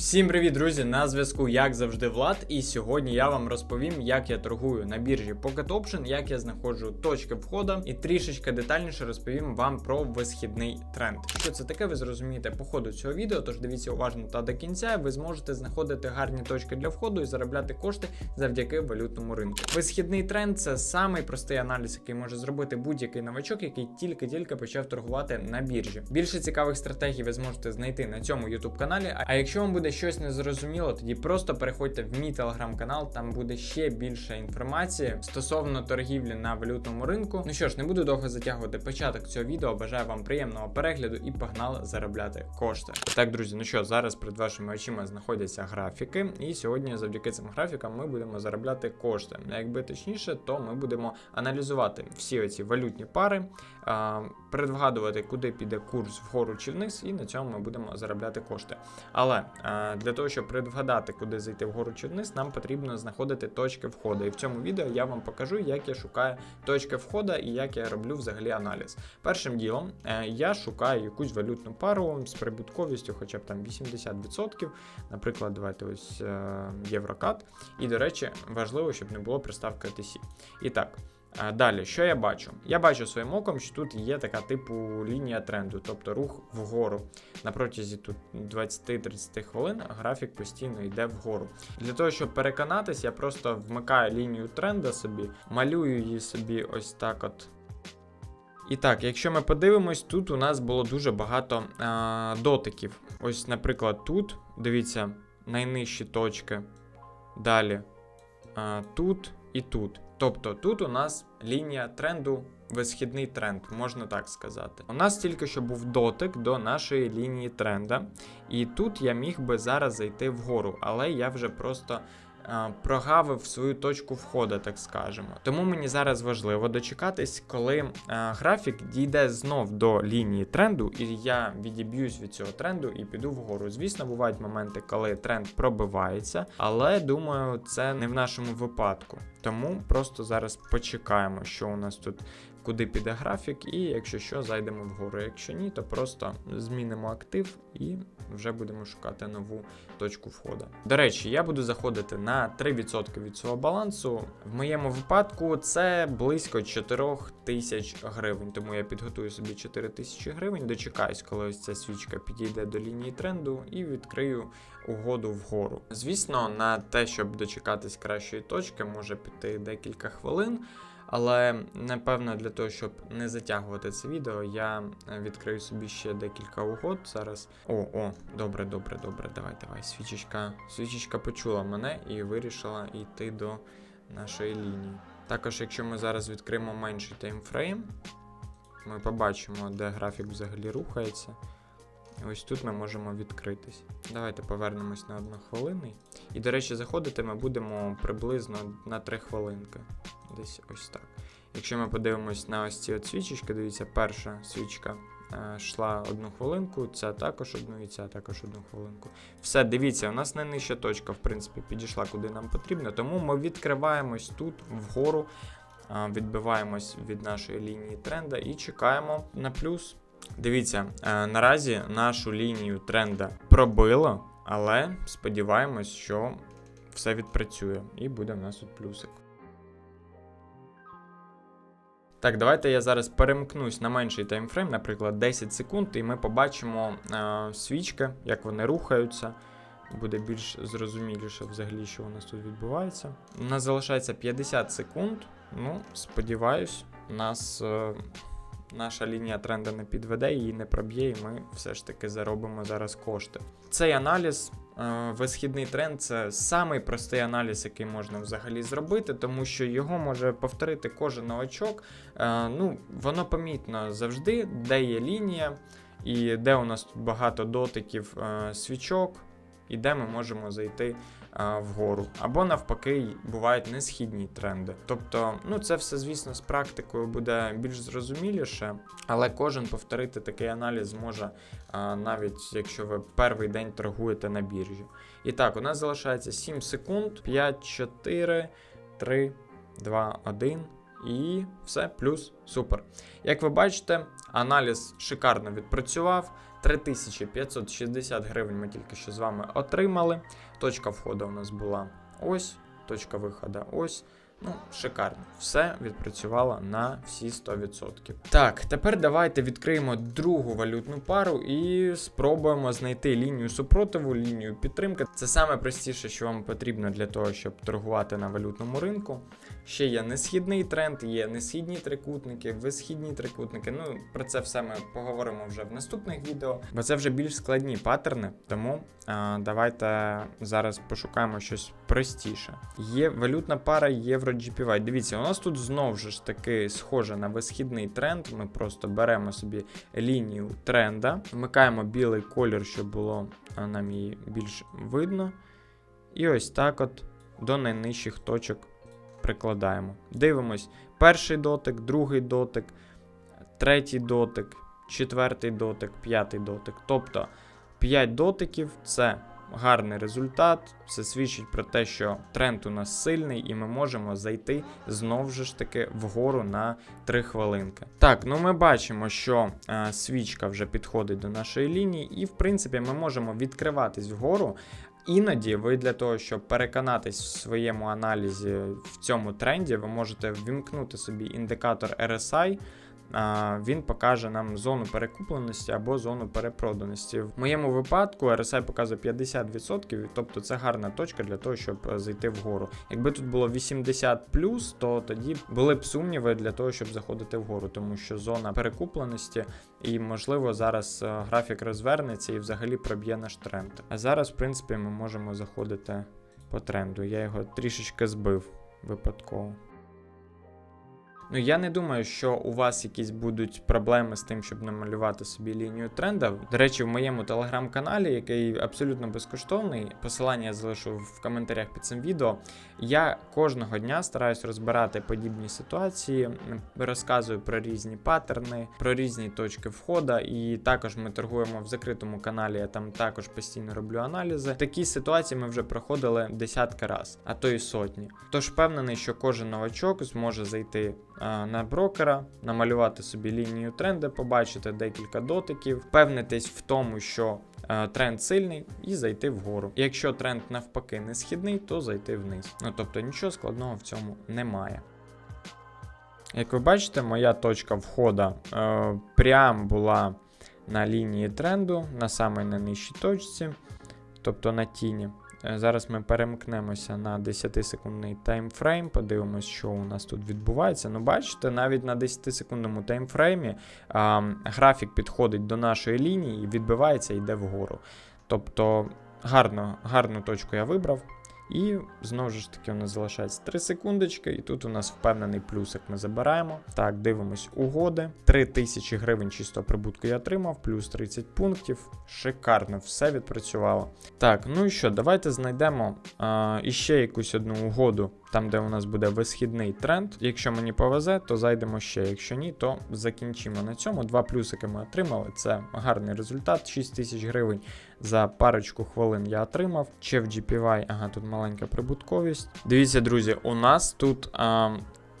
Всім привіт, друзі! На зв'язку, як завжди, Влад. І сьогодні я вам розповім, як я торгую на біржі Pocket Option, як я знаходжу точки входу, і трішечки детальніше розповім вам про висхідний тренд. Що це таке, ви зрозумієте по ходу цього відео, тож дивіться уважно та до кінця. Ви зможете знаходити гарні точки для входу і заробляти кошти завдяки валютному ринку. Висхідний тренд це самий простий аналіз, який може зробити будь-який новачок, який тільки-тільки почав торгувати на біржі. Більше цікавих стратегій ви зможете знайти на цьому youtube каналі. А якщо вам буде щось незрозуміло, тоді просто переходьте в мій телеграм-канал, там буде ще більше інформації стосовно торгівлі на валютному ринку. Ну що ж, не буду довго затягувати початок цього відео. Бажаю вам приємного перегляду і погнали заробляти кошти. Так, друзі, ну що, зараз перед вашими очима знаходяться графіки, і сьогодні, завдяки цим графікам, ми будемо заробляти кошти. Якби точніше, то ми будемо аналізувати всі оці валютні пари, предвгадувати, куди піде курс вгору чи вниз, і на цьому ми будемо заробляти кошти. Але для того, щоб предвгадати, куди зайти вгору чи вниз, нам потрібно знаходити точки входу. І в цьому відео я вам покажу, як я шукаю точки входу і як я роблю взагалі аналіз. Першим ділом е, я шукаю якусь валютну пару з прибутковістю, хоча б там 80%. Наприклад, давайте ось е, Єврокат. І, до речі, важливо, щоб не було приставки OTC. І так. А Далі, що я бачу? Я бачу своїм оком, що тут є така типу лінія тренду, тобто рух вгору. На протязі тут 20-30 хвилин графік постійно йде вгору. Для того, щоб переконатись, я просто вмикаю лінію тренда собі, малюю її собі ось так от. І так, якщо ми подивимось, тут у нас було дуже багато а, дотиків. Ось, наприклад, тут, дивіться, найнижчі точки. Далі. А, тут і тут. Тобто тут у нас лінія тренду, висхідний тренд, можна так сказати. У нас тільки що був дотик до нашої лінії тренда, і тут я міг би зараз зайти вгору, але я вже просто прогавив свою точку входу, так скажемо. Тому мені зараз важливо дочекатись, коли графік дійде знов до лінії тренду, і я відіб'юсь від цього тренду і піду вгору. Звісно, бувають моменти, коли тренд пробивається, але думаю, це не в нашому випадку. Тому просто зараз почекаємо, що у нас тут. Куди піде графік, і якщо що, зайдемо вгору. Якщо ні, то просто змінимо актив і вже будемо шукати нову точку входу. До речі, я буду заходити на 3% від свого балансу. В моєму випадку це близько 4 тисяч гривень. Тому я підготую собі 4 тисячі гривень, дочекаюсь, коли ось ця свічка підійде до лінії тренду і відкрию угоду вгору. Звісно, на те, щоб дочекатись кращої точки, може піти декілька хвилин. Але напевно для того, щоб не затягувати це відео, я відкрию собі ще декілька угод зараз. О, о, добре, добре, добре. Давай, давай. Свічечка. Свічечка почула мене і вирішила йти до нашої лінії. Також, якщо ми зараз відкриємо менший таймфрейм, ми побачимо, де графік взагалі рухається. Ось тут ми можемо відкритись. Давайте повернемось на одну хвилину. І, до речі, заходити ми будемо приблизно на 3 хвилинки. Десь ось так. Якщо ми подивимось на ось ці от свічечки, дивіться, перша свічка е, йшла одну хвилинку, ця також одну і ця також одну хвилинку. Все, дивіться, у нас найнижча точка, в принципі, підійшла куди нам потрібно, тому ми відкриваємось тут вгору, е, відбиваємось від нашої лінії тренда і чекаємо на плюс. Дивіться, е, наразі нашу лінію тренда пробило, але сподіваємось, що все відпрацює і буде в нас тут плюсик. Так, давайте я зараз перемкнусь на менший таймфрейм, наприклад, 10 секунд, і ми побачимо е, свічки, як вони рухаються. Буде більш зрозуміліше взагалі, що у нас тут відбувається. У нас залишається 50 секунд. Ну, сподіваюсь, нас. Е, наша лінія тренду не підведе, її не проб'є, і ми все ж таки заробимо зараз кошти. Цей аналіз, висхідний тренд це самий простий аналіз, який можна взагалі зробити, тому що його може повторити кожен новачок. Е, ну, воно помітно завжди, де є лінія, і де у нас тут багато дотиків е, свічок, і де ми можемо зайти вгору. Або навпаки, бувають несхідні тренди. Тобто, ну це все, звісно, з практикою буде більш зрозуміліше, але кожен повторити такий аналіз зможе, а, навіть якщо ви перший день торгуєте на біржі. І так, у нас залишається 7 секунд, 5, 4, 3, 2, 1. І все, плюс, супер. Як ви бачите, аналіз шикарно відпрацював. 3560 гривень ми тільки що з вами отримали. Точка входу у нас була ось, точка виходу ось. Ну, шикарно. Все відпрацювало на всі 100%. Так, тепер давайте відкриємо другу валютну пару і спробуємо знайти лінію супротиву, лінію підтримки. Це саме простіше, що вам потрібно для того, щоб торгувати на валютному ринку. Ще є несхідний тренд, є несхідні трикутники, висхідні трикутники. Ну, про це все ми поговоримо вже в наступних відео, бо це вже більш складні паттерни. Тому а, давайте зараз пошукаємо щось простіше. Є валютна пара євро GPY. Дивіться, у нас тут знову ж таки схоже на висхідний тренд. Ми просто беремо собі лінію тренда, вмикаємо білий колір, щоб було нам її більш видно. І ось так от до найнижчих точок прикладаємо. Дивимось перший дотик, другий дотик, третій дотик, четвертий дотик, п'ятий дотик. Тобто 5 дотиків це гарний результат. Це свідчить про те, що тренд у нас сильний, і ми можемо зайти знову ж таки вгору на 3 хвилинки. Так, ну ми бачимо, що е, свічка вже підходить до нашої лінії, і в принципі ми можемо відкриватись вгору. Іноді ви для того, щоб переконатись в своєму аналізі в цьому тренді, ви можете ввімкнути собі індикатор RSI. Він покаже нам зону перекупленості або зону перепроданості. В моєму випадку RSI показує 50%, тобто це гарна точка для того, щоб е, зайти вгору. Якби тут було 80 то тоді були б сумніви для того, щоб заходити вгору, тому що зона перекупленості і, можливо, зараз е, графік розвернеться і взагалі проб'є наш тренд. А зараз, в принципі, ми можемо заходити по тренду. Я його трішечки збив випадково. Ну, я не думаю, що у вас якісь будуть проблеми з тим, щоб намалювати собі лінію тренда. До речі, в моєму телеграм-каналі, який абсолютно безкоштовний, посилання я залишу в коментарях під цим відео. Я кожного дня стараюсь розбирати подібні ситуації, розказую про різні паттерни, про різні точки входу. І також ми торгуємо в закритому каналі. Я там також постійно роблю аналізи. Такі ситуації ми вже проходили десятки раз, а то й сотні. Тож впевнений, що кожен новачок зможе зайти на брокера, намалювати собі лінію тренду, побачити декілька дотиків, впевнитись в тому, що е, тренд сильний, і зайти вгору. Якщо тренд навпаки не східний, то зайти вниз. Ну тобто нічого складного в цьому немає. Як ви бачите, моя точка входу е, прям була на лінії тренду, на самій найнижчій точці, тобто на тіні. Е, Зараз ми перемкнемося на 10-секундний таймфрейм, подивимось, що у нас тут відбувається. Ну, бачите, навіть на 10-секундному таймфреймі а, графік підходить до нашої лінії відбивається і йде вгору. Тобто гарно, гарну точку я вибрав. І знову ж таки у нас залишається 3 секундочки, і тут у нас впевнений плюсик ми забираємо. Так, дивимось угоди. 3000 гривень чистого прибутку я отримав, плюс 30 пунктів. Шикарно, все відпрацювало. Так, ну і що, давайте знайдемо а, іще якусь одну угоду, там, де у нас буде висхідний тренд. Якщо мені повезе, то зайдемо ще. Якщо ні, то закінчимо на цьому. Два плюсики ми отримали. Це гарний результат. 6 тисяч гривень за парочку хвилин я отримав. Ще в GPY, ага, тут маленька прибутковість. Дивіться, друзі, у нас тут а,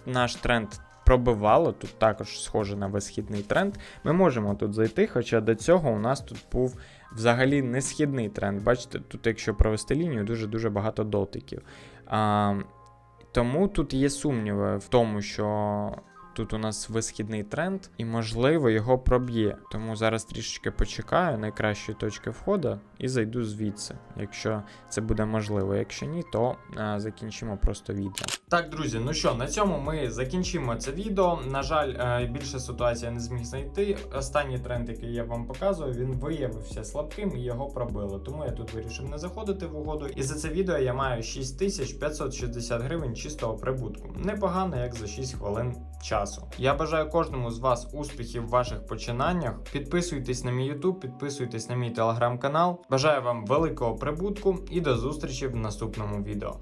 наш тренд. Пробивало, тут також схоже на висхідний тренд. Ми можемо тут зайти, хоча до цього у нас тут був взагалі не східний тренд. Бачите, тут, якщо провести лінію, дуже-дуже багато дотиків. А, тому тут є сумніви в тому, що тут у нас висхідний тренд, і можливо його проб'є. Тому зараз трішечки почекаю найкращої точки входу і зайду звідси, якщо це буде можливо. Якщо ні, то а, закінчимо просто відео. Так, друзі, ну що, на цьому ми закінчимо це відео. На жаль, е, більше ситуацій я не зміг знайти. Останній тренд, який я вам показував, він виявився слабким і його пробили. Тому я тут вирішив не заходити в угоду. І за це відео я маю 6560 гривень чистого прибутку. Непогано, як за 6 хвилин часу. Я бажаю кожному з вас успіхів в ваших починаннях. Підписуйтесь на мій YouTube, підписуйтесь на мій телеграм-канал. Бажаю вам великого прибутку і до зустрічі в наступному відео.